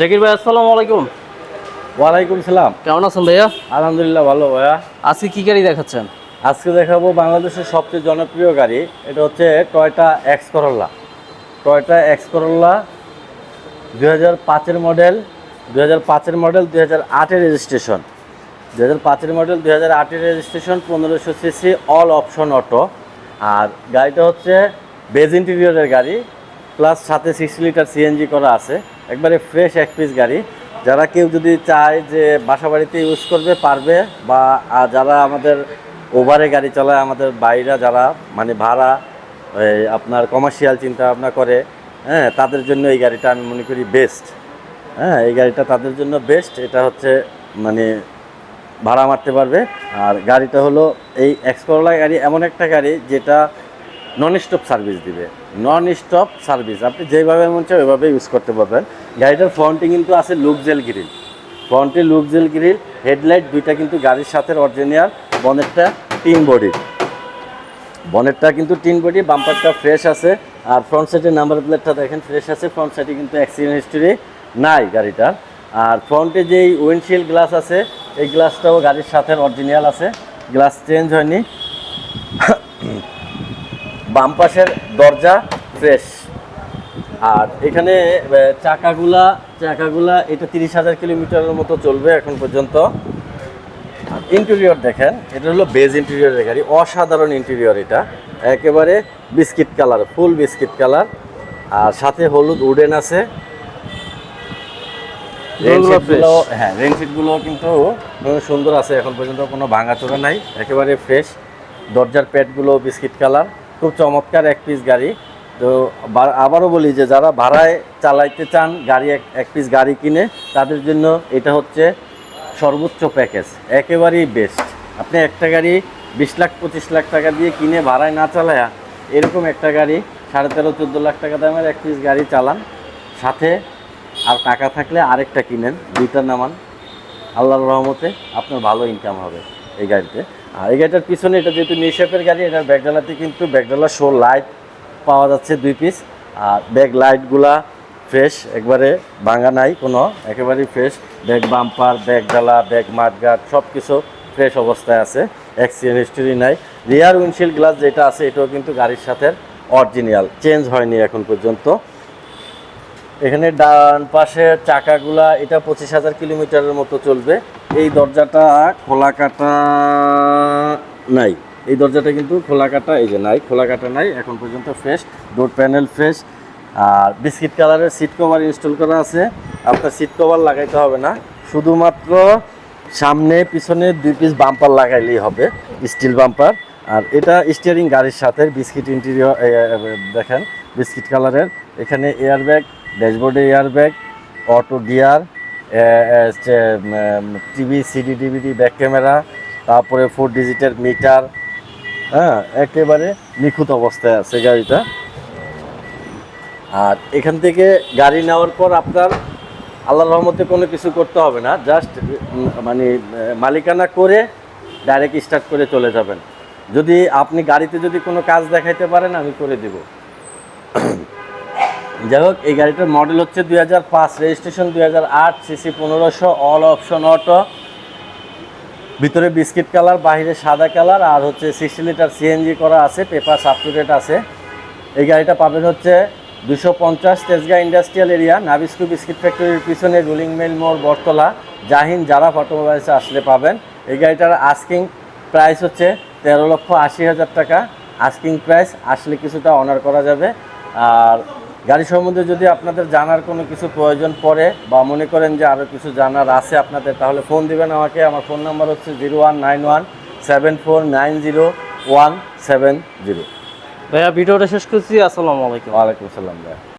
জাকির ভাই আসসালামু আলাইকুম। ওয়ালাইকুম সালাম। কেমন আছেন ভাইয়া? আলহামদুলিল্লাহ ভালো ভাইয়া। আজকে কি গাড়ি দেখাচ্ছেন? আজকে দেখাবো বাংলাদেশের সবচেয়ে জনপ্রিয় গাড়ি। এটা হচ্ছে Toyota X Corolla Toyota X Corolla দুই হাজার পাঁচের মডেল দুই হাজার পাঁচের মডেল দুই হাজার আটের রেজিস্ট্রেশন। দুই হাজার পাঁচের মডেল দুই হাজার আটের রেজিস্ট্রেশন পনেরোশো সিসি অল অপশন অটো। আর গাড়িটা হচ্ছে বেজ ইন্টেরিয়রের গাড়ি প্লাস সাথে সিক্স লিটার সিএনজি করা আছে। একবারে ফ্রেশ এক পিস গাড়ি। যারা কেউ যদি চায় যে বাসা বাড়িতে ইউজ করবে, পারবে বা যারা আমাদের ওভারে গাড়ি চালায়, আমাদের বাইরা যারা মানে ভাড়া আপনার কমার্শিয়াল চিন্তা ভাবনা করে হ্যাঁ তাদের জন্য এই গাড়িটা আমি মনে করি বেস্ট হ্যাঁ এই গাড়িটা তাদের জন্য বেস্ট এটা হচ্ছে মানে ভাড়া মারতে পারবে। আর গাড়িটা হলো এই এক্সকরলা গাড়ি, এমন একটা গাড়ি যেটা নন স্টপ সার্ভিস দিবে। নন স্টপ সার্ভিস আপনি যেভাবে মন চান ওইভাবে ইউজ করতে পারবেন। গাড়িটার ফ্রন্টে কিন্তু আছে লুকজেল গ্রিল ফ্রন্টে লুকজেল গ্রিল হেডলাইট দুইটা কিন্তু গাড়ির সাথে অরিজিনাল বনেটটা টিন বডি বনেটটা কিন্তু টিন বডি বাম্পারটা ফ্রেশ আছে। আর ফ্রন্ট সাইডের নাম্বার প্লেটটা দেখেন ফ্রেশ আছে। ফ্রন্ট সাইডে কিন্তু অ্যাক্সিডেন্ট হিস্ট্রি নাই গাড়িটার আর ফ্রন্টে যেই উইন্ডশিল্ড গ্লাস আছে, এই গ্লাসটাও গাড়ির সাথে অরিজিনাল আছে। গ্লাস চেঞ্জ হয়নি। বাম পাশের দরজা ফ্রেশ আর এখানে চাকাগুলা চাকাগুলা এটা তিরিশ হাজার কিলোমিটারের মতো চলবে এখন পর্যন্ত। ইন্টেরিয়র দেখেন এটা হলো বেজ ইন্টেরিয়রের গাড়ি অসাধারণ ইন্টেরিয়র এটা। একেবারে biscuit colour full biscuit colour আর সাথে হলুদ উডেন আছে। হ্যাঁ রেন সিটগুলো কিন্তু সুন্দর আছে এখন পর্যন্ত কোনো ভাঙাচোরা নাই। একেবারে ফ্রেশ দরজার প্যাডগুলো বিস্কিট কালার খুব চমৎকার এক পিস গাড়ি। তো আবারও বলি যে যারা ভাড়ায় চালাইতে চান গাড়ি এক পিস গাড়ি কিনে, তাদের জন্য এটা হচ্ছে সর্বোচ্চ প্যাকেজ একেবারেই বেস্ট আপনি একটা গাড়ি বিশ লাখ, পঁচিশ লাখ টাকা দিয়ে কিনে ভাড়ায় না চালায়া এরকম একটা গাড়ি, সাড়ে তেরো, চোদ্দ লাখ টাকা দামের এক পিস গাড়ি চালান, সাথে আর টাকা থাকলে আরেকটা কিনেন, দুইটা নামান। আল্লাহর রহমতে আপনার ভালো ইনকাম হবে এই গাড়িতে। আর এই গাড়িটার পিছনে এটা যেহেতু নিশেপের গাড়ি, এটার ব্যাগডালাতে কিন্তু ব্যাগডালা শো লাইট পাওয়া যাচ্ছে দুই পিস আর ব্যাগ লাইটগুলা ফ্রেশ একবারে ভাঙা নাই কোনো, একেবারেই ফ্রেশ ব্যাগ বাম্পার ব্যাগ ডালা ব্যাগ মাঠগার্ড সব কিছু ফ্রেশ অবস্থায় আছে অ্যাক্সিডেন্ট হিস্টোরি নাই। রিয়ার উইন্ডশিল্ড গ্লাস যেটা আছে, এটাও কিন্তু গাড়ির সাথে অরিজিনাল চেঞ্জ হয়নি এখন পর্যন্ত। এখানে ডান পাশের চাকাগুলা, এটা পঁচিশ হাজার কিলোমিটারের মতো চলবে। এই দরজাটা খোলা কাটা নাই। এই দরজাটা কিন্তু খোলা কাটা, এই যে নাই, খোলা কাটা নাই, এখন পর্যন্ত ফ্রেশ ডোর প্যানেল ফ্রেশ আর বিস্কিট কালারের সিট কভার ইনস্টল করা আছে। আপনার সিট কভার লাগাইতে হবে না, শুধুমাত্র সামনে, পিছনে দুই পিস বাম্পার লাগাইলেই হবে স্টিল বাম্পার আর এটা স্টিয়ারিং গাড়ির সাথে বিস্কিট ইন্টেরিয়র দেখেন বিস্কিট কালারের এখানে এয়ার ব্যাগ ড্যাশবোর্ডে air bag auto gear TV, CD, DVD, back camera, তারপরে ফোর ডিজিটের মিটার হ্যাঁ একেবারে নিখুঁত অবস্থায় আছে গাড়িটা। আর এখান থেকে গাড়ি নেওয়ার পর আপনার আল্লাহর রহমতে কোনো কিছু করতে হবে না জাস্ট মানে মালিকানা করে ডাইরেক্ট স্টার্ট করে চলে যাবেন। যদি আপনি গাড়িতে যদি কোনো কাজ দেখাইতে পারেন, আমি করে দিব। যাই হোক, এই গাড়িটার মডেল হচ্ছে দুই হাজার পাঁচ রেজিস্ট্রেশন দুই হাজার আট সিসি পনেরোশো অল অপশন অটো ভিতরে বিস্কিট কালার বাইরে সাদা কালার আর হচ্ছে সিক্সটি লিটার সিএনজি করা আছে পেপার আপ টু আছে। এই গাড়িটা পাবেন হচ্ছে দুশো পঞ্চাশ Tejgaon industrial area Nabisco biscuit ফ্যাক্টরির পিছনে রুলিং মেল মোড়, বটতলা, জাহিন, যারা অটোমোবাইলসে আসলে পাবেন। এই গাড়িটার আস্কিং প্রাইস হচ্ছে তেরো লক্ষ আশি হাজার টাকা। আস্কিং প্রাইস আসলে কিছুটা অনার করা যাবে। আর গাড়ি সম্বন্ধে যদি আপনাদের জানার কোনো কিছু প্রয়োজন পড়ে বা মনে করেন যে আরও কিছু জানার আছে আপনাদের তাহলে ফোন দিবেন আমাকে। আমার ফোন নাম্বার হচ্ছে zero one nine one seven four nine zero one seven zero ভাইয়া ভিডিওটা শেষ করছি। আসসালামু আলাইকুম। ওয়ালাইকুম আসসালাম ভাই